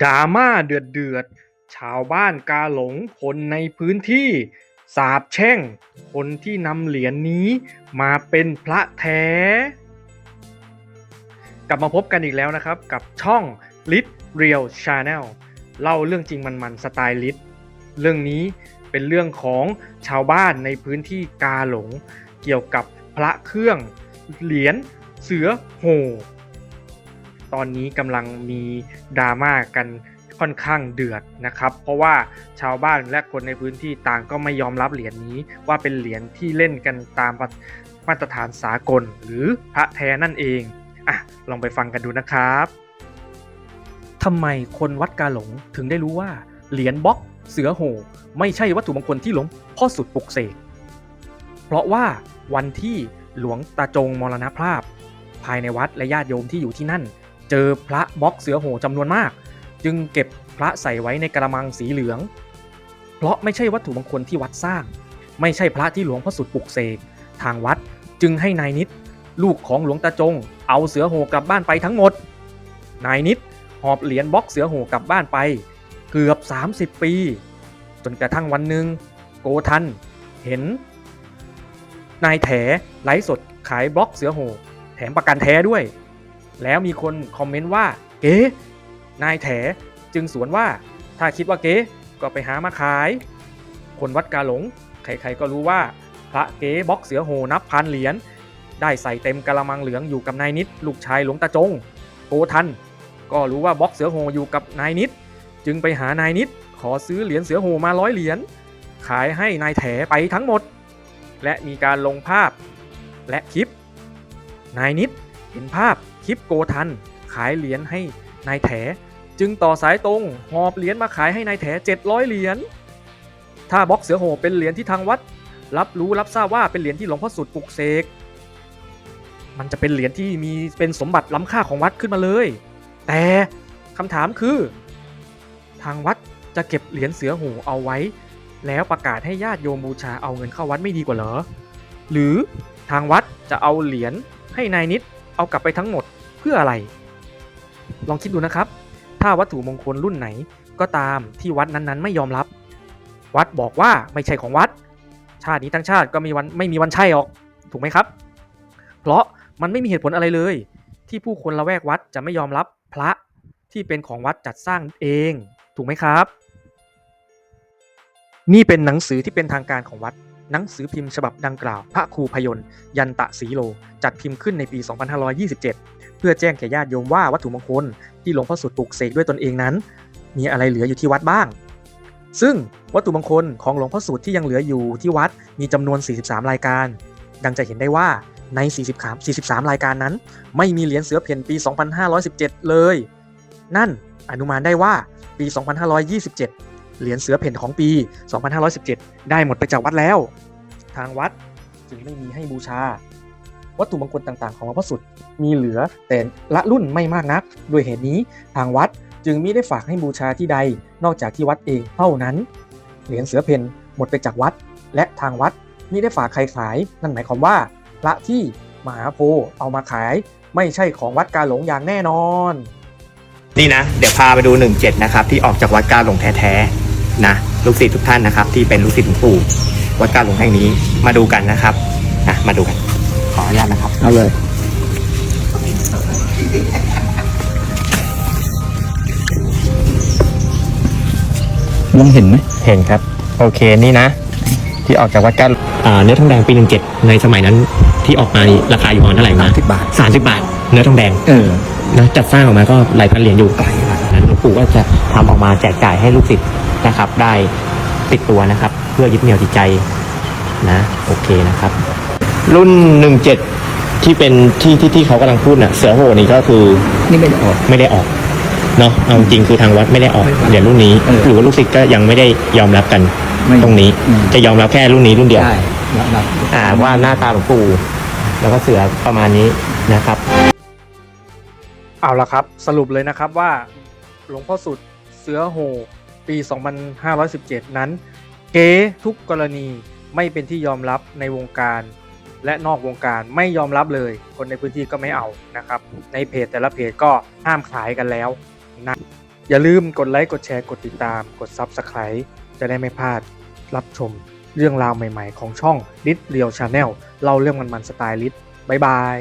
ดราม่าเดือดเดือด ชาวบ้านกาหลงคนในพื้นที่ สาบแช่ง คนที่นำเหรียญนี้มาเป็นพระแท้ กลับมาพบกันอีกแล้วนะครับ กับช่อง Lit Real Channel เล่าเรื่องจริงมันๆสไตล์ลิทเรื่องนี้เป็นเรื่องของชาวบ้านในพื้นที่กาหลง เกี่ยวกับพระเครื่องเหรียญเสือโห ตอนนี้กำลังมีดราม่ากันค่อนข้างเดือดนะครับ เพราะว่าชาวบ้านและคนในพื้นที่ต่างก็ไม่ยอมรับเหรียญนี้ ว่าเป็นเหรียญที่เล่นกันตามมาตรฐานสากล หรือพระแท้นั่นเองอะลองไปฟังกันดูนะครับทำไมคนวัดกาหลงถึงได้รู้ว่า เหรียญบล็อกเสือโหไม่ใช่วัตถุมงคลที่หลวงพ่อสุดปลุกเสก เพราะว่าวันที่หลวงตาจงมรณภาพ ภายในวัดและญาติโยมที่อยู่ที่นั่น เจอพระบล็อกเสือโหจำนวนมาก จึงเก็บพระใส่ไว้ในกระมังสีเหลือง เพราะไม่ใช่วัตถุมงคลที่วัดสร้าง ไม่ใช่พระที่หลวงพ่อสุดปลุกเสกทางวัดจึงให้นายนิด ลูกของหลวงตาจง เอาเสือโหกลับบ้านไปทั้งหมด นายนิดหอบเหรียญบล็อกเสือโหกลับบ้านไป เกือบ 30 ปี จนกระทั่งวันหนึ่งโกทันเห็น นายแถไลฟ์สดขายบล็อกเสือโหแถมประกันแท้ด้วย แล้วมีคนคอมเมนต์ว่าเก๋นายแถจึงสวนว่าถ้าคิดว่าเก๋ก็ไปหามาขาย คนวัดกาหลง ใครๆก็รู้ว่า พระเก๋บล็อกเสือโหนับพันเหรียญได้ใส่เต็มกระมังเหลืองอยู่กับนายนิด ลูกชายหลวงตาจงโกทัน ก็รู้ว่าบล็อกเสือโหอยู่กับนายนิด จึงไปหานายนิดขอซื้อเหรียญเสือโหมาร้อยเหรียญขายให้นายแถไปทั้งหมด และมีการลงภาพและคลิป นายนิด เห็นภาพคลิปโกทัน ขายเหรียญให้นายแถ จึงต่อสายตรงหอบเหรียญมาขายให้นายแถ 700 เหรียญถ้าบล็อกเสือโหเป็นเหรียญที่ทางวัด รับรู้รับทราบว่าเป็นเหรียญที่หลวงพ่อสุดปลุกเสกมันจะเป็นเหรียญที่มีเป็นสมบัติล้ำค่าของวัดขึ้นมาเลย แต่คำถามคือ ทางวัดจะเก็บเหรียญเสือโหเอาไว้ แล้วประกาศให้ญาติโยมบูชาเอาเงินเข้าวัดไม่ดีกว่าเหรอ หรือทางวัดจะเอาเหรียญให้นายนิด เอากลับไปทั้งหมดเพื่ออะไร ลองคิดดูนะครับ ถ้าวัตถุมงคลรุ่นไหนก็ตามที่วัดนั้นๆ ไม่ยอมรับ วัดบอกว่าไม่ใช่ของวัด ชาตินี้ทั้งชาติก็มีวันไม่มีวันใช่หรอก ถูกไหมครับ เพราะมันไม่มีเหตุผลอะไรเลย ที่ผู้คนละแวกวัดจะไม่ยอมรับพระที่เป็นของวัดจัดสร้างเอง ถูกไหมครับ นี่เป็นหนังสือที่เป็นทางการของวัด หนังสือพิมพ์ฉบับดังกล่าว พระครูพยนต์ยันตะสีโล จัดพิมพ์ขึ้นในปี 2527 เพื่อแจ้งแก่ญาติโยมว่าวัตถุมงคลที่หลวงพ่อสุดปลุกเสกด้วยตนเองนั้น มีอะไรเหลืออยู่ที่วัดบ้าง ซึ่งวัตถุมงคลของหลวงพ่อสุดที่ยังเหลืออยู่ที่วัดมีจำนวน 43 รายการ ดังจะเห็นได้ว่าใน 43 43 รายการนั้น ไม่มีเหรียญเสือเพ่นปี 2517 เลย นั่นอนุมานได้ว่าปี 2527 เหรียญเสือเพ่นของปี 2517 ได้หมดไปจากวัดแล้ว ทางวัดจึงไม่มีให้บูชา วัตถุมงคลต่างๆ ของหลวงพ่อสุดมีเหลือแต่ละรุ่นไม่มากนัก ด้วยเหตุนี้ทางวัดจึงมิได้ฝากให้บูชาที่ใด นอกจากที่วัดเองเท่านั้น เหรียญเสือเพ่นหมดไปจากวัด และทางวัดมิได้ฝากใครขาย นั่นหมายความว่าพระที่มหาโพเอามาขายไม่ใช่ของวัดกาหลงอย่างแน่นอน นี่นะ เดี๋ยวพาไปดู 17 นะครับ ที่ออกจากวัดกาหลงแท้ๆ นะลูกศิษย์ทุกท่านนะครับ ที่เป็นลูกศิษย์หลวงปู่วัดกาหลงแห่งนี้มาดูกันนะครับนะมาดูกัน ขออนุญาตนะครับ เอาเลยมองเห็นไหมเห็นครับ โอเคนี่นะ ที่ออกจากวัดกาอ่าเนื้อทองแดงปี17ในสมัยนั้นที่ออกมานี่ราคาอยู่ประมาณเท่าไหร่นะ30บาท30บาท เนื้อทองแดงเออนะจัดสร้างออกมาก็หลายพันเหรียญอยู่หลายบาทนั้นหลวงปู่ก็จะทำออกมาแจกจ่ายให้ลูกศิษย์ นะครับ ได้ติดตัวนะครับ เพื่อยึดเหนี่ยวจิตใจนะโอเคนะครับ รุ่น 17 ที่เป็นที่ที่ที่เขากำลังพูดน่ะเสือโหนี่ก็คือนี่ไม่ได้ออกไม่ได้ออกเนาะเอาจริงๆคือทางวัดไม่ได้ออกไม่ได้ออกเหรียญรุ่นนี้เออหรือว่าลูกศิษย์ก็ยังไม่ได้ยอมรับกันไม่ตรงนี้อืมจะยอมรับแค่รุ่นนี้รุ่นเดียวได้รับรับอ่าว่าหน้าตาหลวงปู่แล้วก็เสือประมาณนี้นะครับ เอาละครับ สรุปเลยนะครับว่าหลวงพ่อสุดเสือโห ปี 2517 นั้น เก๊ทุกกรณีไม่เป็นที่ยอมรับในวงการ และนอกวงการไม่ยอมรับเลย คนในพื้นที่ก็ไม่เอานะครับ ในเพจแต่ละเพจก็ห้ามขายกันแล้วนะอย่าลืมกดไลค์กดแชร์กดติดตาม กด Subscribe จะได้ไม่พลาดรับชมเรื่องราวใหม่ๆ ของช่อง l i t Real Channel เล่าเรื่องมันๆสไตล์ลิ t บ๊ายบาย